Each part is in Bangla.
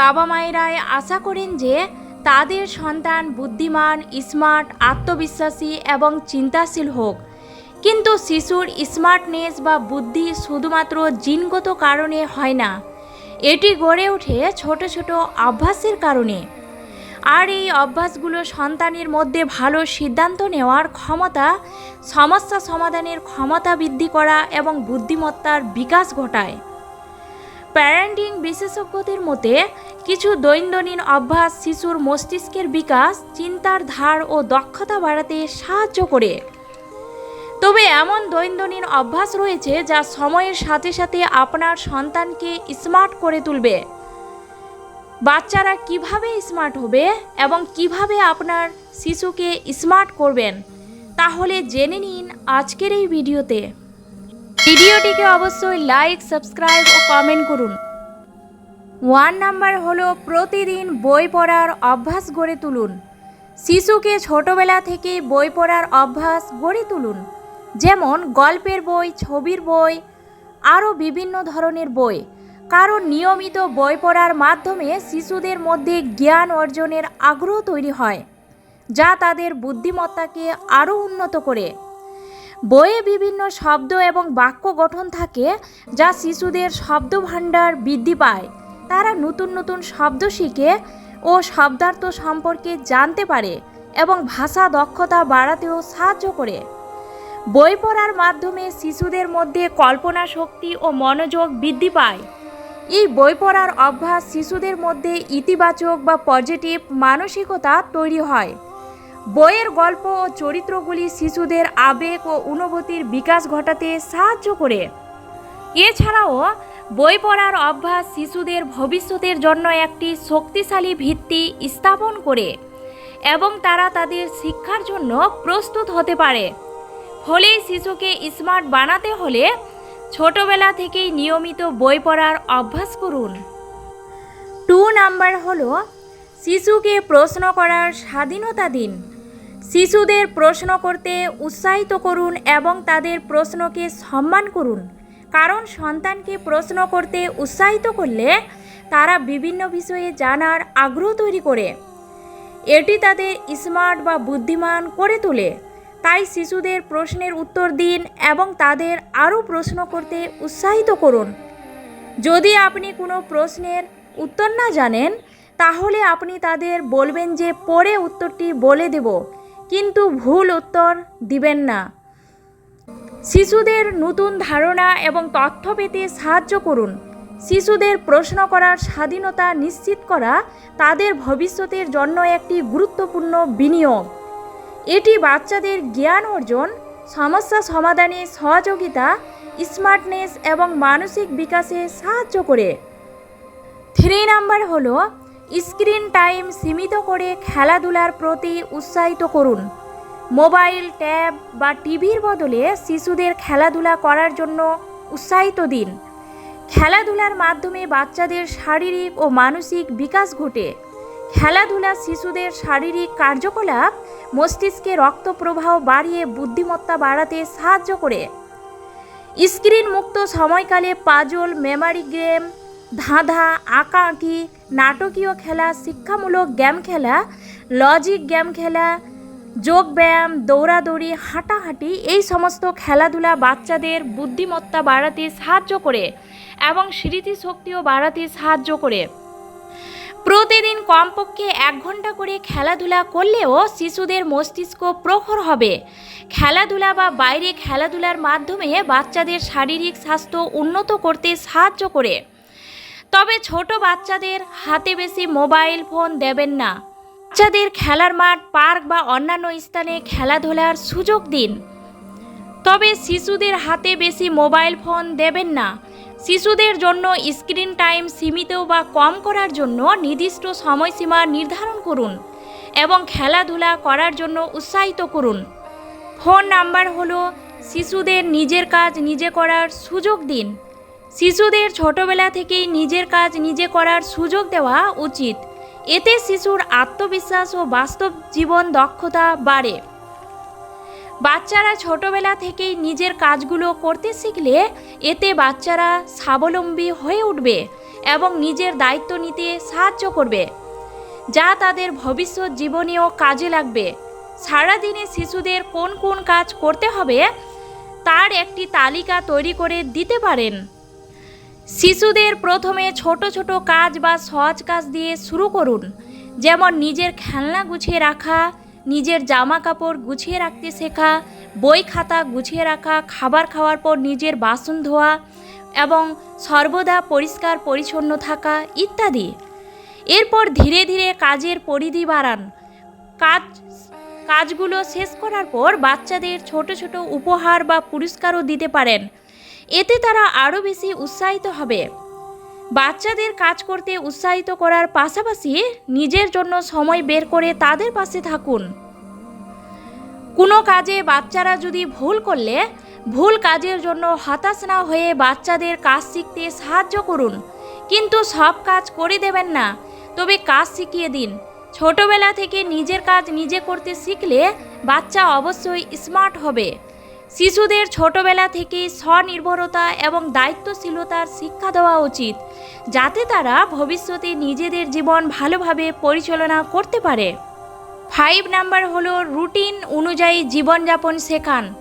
বাবা মায়েরাই আশা করেন যে তাদের সন্তান বুদ্ধিমান, স্মার্ট, আত্মবিশ্বাসী এবং চিন্তাশীল হোক। কিন্তু শিশুর স্মার্টনেস বা বুদ্ধি শুধুমাত্র জিনগত কারণে হয় না, এটি গড়ে ওঠে ছোট ছোট অভ্যাসের কারণে। আর এই অভ্যাসগুলো সন্তানের মধ্যে ভালো সিদ্ধান্ত নেওয়ার ক্ষমতা, সমস্যা সমাধানের ক্ষমতা বৃদ্ধি করা এবং বুদ্ধিমত্তার বিকাশ ঘটায়। প্যারেন্টিং বিশেষজ্ঞদের মতে, কিছু দৈনন্দিন অভ্যাস শিশুর মস্তিষ্কের বিকাশ, চিন্তার ধার ও দক্ষতা বাড়াতে সাহায্য করে। তবে এমন দৈনন্দিন অভ্যাস রয়েছে যা সময়ের সাথে সাথে আপনার সন্তানকে স্মার্ট করে তুলবে। বাচ্চারা কীভাবে স্মার্ট হবে এবং কীভাবে আপনার শিশুকে স্মার্ট করবেন, তাহলে জেনে নিন আজকের এই ভিডিওতে। ভিডিওটিকে অবশ্যই লাইক সাবস্ক্রাইব ও কমেন্ট করুন। ওয়ান নাম্বার হলো প্রতিদিন বই পড়ার অভ্যাস গড়ে তুলুন। শিশুকে ছোটবেলা থেকে বই পড়ার অভ্যাস গড়ে তুলুন। যেমন গল্পের বই, ছবির বই, আরও বিভিন্ন ধরনের বই। কারণ নিয়মিত বই পড়ার মাধ্যমে শিশুদের মধ্যে জ্ঞান অর্জনের আগ্রহ তৈরি হয়, যা তাদের বুদ্ধিমত্তাকে আরও উন্নত করে। বইয়ে বিভিন্ন শব্দ এবং বাক্য গঠন থাকে যা শিশুদের শব্দভাণ্ডার বৃদ্ধি পায়। তারা নতুন নতুন শব্দ শিখে ও শব্দার্থ সম্পর্কে জানতে পারে এবং ভাষা দক্ষতা বাড়াতেও সাহায্য করে। বই পড়ার মাধ্যমে শিশুদের মধ্যে কল্পনা শক্তি ও মনোযোগ বৃদ্ধি পায়। এই বই পড়ার অভ্যাস শিশুদের মধ্যে ইতিবাচক বা পজিটিভ মানসিকতা তৈরি হয়। বইয়ের গল্প ও চরিত্রগুলি শিশুদের আবেগ ও অনুভূতির বিকাশ ঘটাতে সাহায্য করে। এছাড়াও, বই পড়ার অভ্যাস শিশুদের ভবিষ্যতের জন্য একটি শক্তিশালী ভিত্তি স্থাপন করে এবং তারা তাদের শিক্ষার জন্য প্রস্তুত হতে পারে। ফলে শিশুকে স্মার্ট বানাতে হলে ছোটবেলা থেকেই নিয়মিত বই পড়ার অভ্যাস করুন। টু নাম্বার হলো, শিশুকে প্রশ্ন করার স্বাধীনতা দিন। শিশুদের প্রশ্ন করতে উৎসাহিত করুন এবং তাদের প্রশ্নকে সম্মান করুন। কারণ সন্তানকে প্রশ্ন করতে উৎসাহিত করলে তারা বিভিন্ন বিষয়ে জানার আগ্রহ তৈরি করে। এটি তাদের স্মার্ট বা বুদ্ধিমান করে তোলে। তাই শিশুদের প্রশ্নের উত্তর দিন এবং তাদের আরও প্রশ্ন করতে উৎসাহিত করুন। যদি আপনি কোনো প্রশ্নের উত্তর না জানেন, তাহলে আপনি তাদের বলবেন যে পরে উত্তরটি বলে দেব। কিন্তু ভুল উত্তর দিবেন না। শিশুদের নতুন ধারণা এবং তথ্য পেতে সাহায্য করুন। শিশুদের প্রশ্ন করার স্বাধীনতা নিশ্চিত করা তাদের ভবিষ্যতের জন্য একটি গুরুত্বপূর্ণ বিনিয়োগ। এটি বাচ্চাদের জ্ঞান অর্জন, সমস্যা সমাধানে সহযোগিতা, স্মার্টনেস এবং মানসিক বিকাশে সাহায্য করে। থ্রি নাম্বার হলো স্ক্রিন টাইম সীমিত করে খেলাধুলার প্রতি উৎসাহিত করুন। মোবাইল, ট্যাব বা টিভির বদলে শিশুদের খেলাধুলা করার জন্য উৎসাহিত দিন। খেলাধুলার মাধ্যমে বাচ্চাদের শারীরিক ও মানসিক বিকাশ ঘটে। খেলাধুলা শিশুদের শারীরিক কার্যকলাপ মস্তিষ্কে রক্ত প্রবাহ বাড়িয়ে বুদ্ধিমত্তা বাড়াতে সাহায্য করে। স্ক্রিন মুক্ত সময়কালে পাজল মেমারি গেম ধাঁধা আঁকা আঁকি নাটকীয় খেলা, শিক্ষামূলক গেম খেলা লজিক গেম খেলা যোগব্যায়াম দৌড়াদৌড়ি, হাঁটাহাঁটি, এই সমস্ত খেলাধুলা বাচ্চাদের বুদ্ধিমত্তা বাড়াতে সাহায্য করে এবং স্মৃতিশক্তিও বাড়াতে সাহায্য করে। প্রতিদিন কমপক্ষে এক ঘণ্টা করে খেলাধুলা করলেও শিশুদের মস্তিষ্ক প্রখর হবে। খেলাধুলা বা বাইরে খেলাধুলার মাধ্যমে বাচ্চাদের শারীরিক স্বাস্থ্য উন্নত করতে সাহায্য করে। তবে ছোট বাচ্চাদের হাতে বেশি মোবাইল ফোন দেবেন না। বাচ্চাদের খেলার মাঠ, পার্ক বা অন্যান্য স্থানে খেলাধুলার সুযোগ দিন। তবে শিশুদের হাতে বেশি মোবাইল ফোন দেবেন না। শিশুদের জন্য স্ক্রিন টাইম সীমিত বা কম করার জন্য নির্দিষ্ট সময়সীমা নির্ধারণ করুন এবং খেলাধুলা করার জন্য উৎসাহিত করুন। ফোন নাম্বার হলো, শিশুদের নিজের কাজ নিজে করার সুযোগ দিন। শিশুদের ছোটবেলা থেকেই নিজের কাজ নিজে করার সুযোগ দেওয়া উচিত। এতে শিশুর আত্মবিশ্বাস ও বাস্তব জীবন দক্ষতা বাড়ে। বাচ্চারা ছোটবেলা থেকেই নিজের কাজগুলো করতে শিখলে এতে বাচ্চারা স্বাবলম্বী হয়ে উঠবে এবং নিজের দায়িত্ব নিতে সাহায্য করবে, যা তাদের ভবিষ্যৎ জীবনেও কাজে লাগবে। সারাদিনে শিশুদের কোন কোন কাজ করতে হবে, তার একটি তালিকা তৈরি করে দিতে পারেন। শিশুদের প্রথমে ছোট ছোট কাজ বা সহজ কাজ দিয়ে শুরু করুন। যেমন নিজের খেলনা গুছিয়ে রাখা, নিজের জামা কাপড় গুছিয়ে রাখতে শেখা, বই খাতা গুছিয়ে রাখা, খাবার খাওয়ার পর নিজের বাসন ধোয়া এবং সর্বদা পরিষ্কার পরিচ্ছন্ন থাকা ইত্যাদি। এরপর ধীরে ধীরে কাজের পরিধি বাড়ান। কাজ, কাজগুলো শেষ করার পর বাচ্চাদের ছোট ছোট উপহার বা পুরস্কারও দিতে পারেন। এতে তারা আরও বেশি উৎসাহিত হবে। বাচ্চাদের কাজ করতে উৎসাহিত করার পাশাপাশি নিজের জন্য সময় বের করে তাদের পাশে থাকুন। কোনো কাজে বাচ্চারা যদি ভুল করলে, ভুল কাজের জন্য হতাশ না হয়ে বাচ্চাদের কাজ শিখতে সাহায্য করুন। কিন্তু সব কাজ করে দেবেন না, তবে কাজ শিখিয়ে দিন। ছোটবেলা থেকে নিজের কাজ নিজে করতে শিখলে বাচ্চা অবশ্যই স্মার্ট হবে। শিশুদের ছোটবেলা থেকেই স্বনির্ভরতা এবং দায়িত্বশীলতার শিক্ষা দেওয়া উচিত, যাতে তারা ভবিষ্যতে নিজেদের জীবন ভালোভাবে পরিচালনা করতে পারে। ফাইভ নাম্বার হলো রুটিন অনুযায়ী জীবনযাপন শেখান।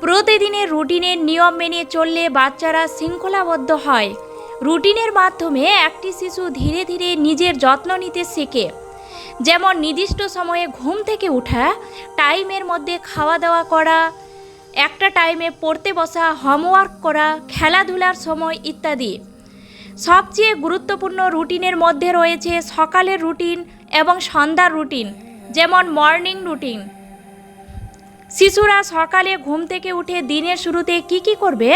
প্রতিদিনের রুটিনের নিয়ম মেনে চললে বাচ্চারা শৃঙ্খলাবদ্ধ হয়। রুটিনের মাধ্যমে একটি শিশু ধীরে ধীরে নিজের যত্ন নিতে শেখে। যেমন নির্দিষ্ট সময়ে ঘুম থেকে ওঠা টাইমের মধ্যে খাওয়া দাওয়া করা একটা টাইমে পড়তে বসা হোমওয়ার্ক করা, খেলাধুলার সময় ইত্যাদি। সবচেয়ে গুরুত্বপূর্ণ রুটিনের মধ্যে রয়েছে সকালের রুটিন এবং সন্ধ্যার রুটিন যেমন মর্নিং রুটিন শিশুরা সকালে ঘুম থেকে উঠে দিনের শুরুতে কি কি করবে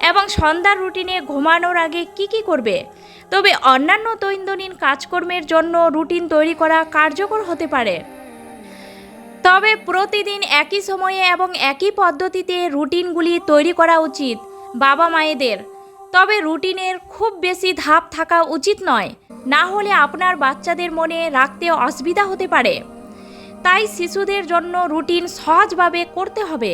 এবং সন্ধ্যার রুটিনে ঘুমানোর আগে কি কি করবে? তবে অন্যান্য দৈনন্দিন কাজকর্মের জন্য রুটিন তৈরি করা কার্যকর হতে পারে। তবে প্রতিদিন একই সময়ে এবং একই পদ্ধতিতে রুটিনগুলি তৈরি করা উচিত বাবা মায়েদের তবে রুটিনের খুব বেশি ধাপ থাকা উচিত নয়, না হলে আপনার বাচ্চাদের মনে রাখতে অসুবিধা হতে পারে। তাই শিশুদের জন্য রুটিন সহজভাবে করতে হবে।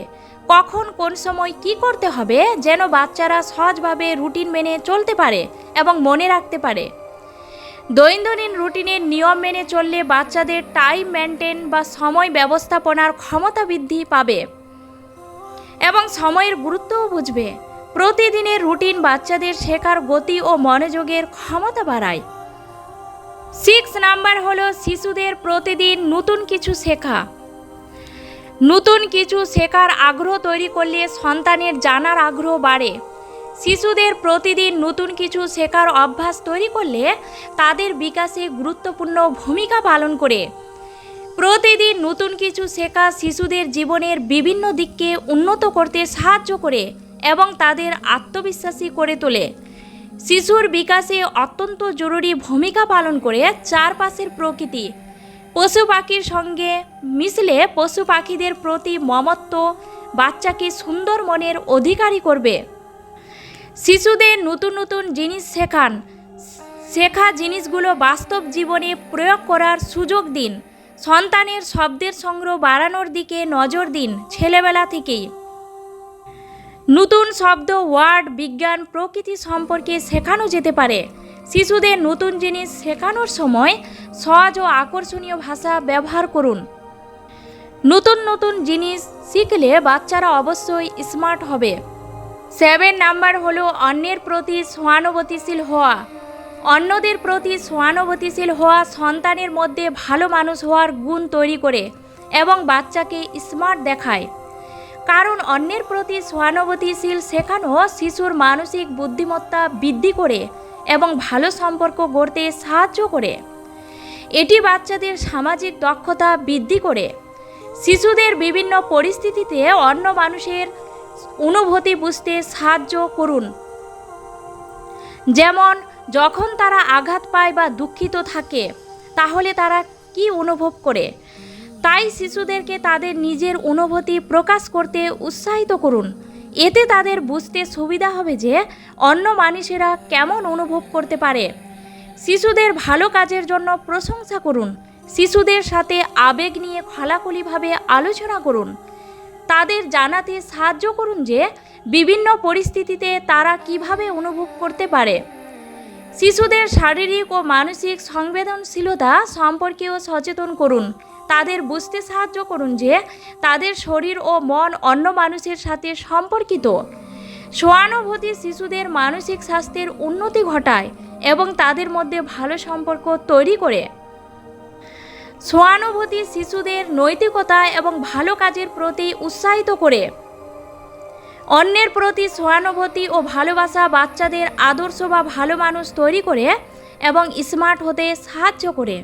কখন কোন সময় কি করতে হবে যেন বাচ্চারা সহজভাবে রুটিন মেনে চলতে পারে এবং মনে রাখতে পারে। দৈনন্দিন রুটিনের নিয়ম মেনে চললে বাচ্চাদের টাইম মেনটেন বা সময় ব্যবস্থাপনার ক্ষমতা বৃদ্ধি পাবে। এবং সময়ের গুরুত্বও বুঝবে। প্রতিদিনের রুটিন বাচ্চাদের শেখার গতি ও মনোযোগের ক্ষমতা বাড়ায়। সিক্স নাম্বার হলো শিশুদের প্রতিদিন নতুন কিছু শেখা। নতুন কিছু শেখার আগ্রহ তৈরি করলে সন্তানের জানার আগ্রহ বাড়ে। শিশুদের প্রতিদিন নতুন কিছু শেখার অভ্যাস তৈরি করলে তাদের বিকাশে গুরুত্বপূর্ণ ভূমিকা পালন করে। প্রতিদিন নতুন কিছু শেখা শিশুদের জীবনের বিভিন্ন দিককে উন্নত করতে সাহায্য করে এবং তাদের আত্মবিশ্বাসী করে তোলে। শিশুর বিকাশে অত্যন্ত জরুরি ভূমিকা পালন করে চারপাশের প্রকৃতি। পশু পাখির সঙ্গে মিশলে পশু পাখিদের প্রতি মমত্ব বাচ্চাকে সুন্দর মনের অধিকারী করবে। শিশুদের নতুন নতুন জিনিস শেখান। শেখা জিনিসগুলো বাস্তব জীবনে প্রয়োগ করার সুযোগ দিন। সন্তানের শব্দের সংগ্রহ বাড়ানোর দিকে নজর দিন ছেলেবেলা থেকেই। নতুন শব্দ, ওয়ার্ড, বিজ্ঞান, প্রকৃতি সম্পর্কে শেখানো যেতে পারে। শিশুদের নতুন জিনিস শেখানোর সময় সহজ ও আকর্ষণীয় ভাষা ব্যবহার করুন। নতুন নতুন জিনিস শিখলে বাচ্চারা অবশ্যই স্মার্ট হবে। সেভেন নাম্বার হলো অন্যের প্রতি সহানুভূতিশীল হওয়া। অন্যদের প্রতি সহানুভূতিশীল হওয়া সন্তানের মধ্যে ভালো মানুষ হওয়ার গুণ তৈরি করে এবং বাচ্চাকে স্মার্ট দেখায়। কারণ অন্যের প্রতি সহানুভূতিশীল শেখানো শিশুর মানসিক বুদ্ধিমত্তা বৃদ্ধি করে এবং ভালো সম্পর্ক গড়তে সাহায্য করে। এটি বাচ্চাদের সামাজিক দক্ষতা বৃদ্ধি করে। শিশুদের বিভিন্ন পরিস্থিতিতে অন্য মানুষের অনুভূতি বুঝতে সাহায্য করুন। যেমন, যখন তারা আঘাত পায় বা দুঃখিত থাকে, তাহলে তারা কি অনুভব করে? তাই শিশুদেরকে তাদের নিজের অনুভূতি প্রকাশ করতে উৎসাহিত করুন। এতে তাদের বুঝতে সুবিধা হবে যে, অন্য মানুষেরা কেমন অনুভব করতে পারে। শিশুদের ভালো কাজের জন্য প্রশংসা করুন। শিশুদের সাথে আবেগ নিয়ে খোলাখুলিভাবে আলোচনা করুন। তাদের জানাতে সাহায্য করুন যে বিভিন্ন পরিস্থিতিতে তারা কীভাবে অনুভব করতে পারে। শিশুদের শারীরিক ও মানসিক সংবেদনশীলতা সম্পর্কেও সচেতন করুন। তাদের বুঝতে সাহায্য করুন যে তাদের শরীর ও মন অন্য মানুষের সাথে সম্পর্কিত। সহানুভূতি শিশুদের মানসিক স্বাস্থ্যের উন্নতি ঘটায় এবং তাদের মধ্যে ভালো সম্পর্ক তৈরি করে। সহানুভূতি শিশুদের নৈতিকতা এবং ভালো কাজের প্রতি উৎসাহিত করে। অন্যের প্রতি সহানুভূতি ও ভালোবাসা বাচ্চাদের আদর্শ বা ভালো মানুষ তৈরি করে এবং স্মার্ট হতে সাহায্য করে।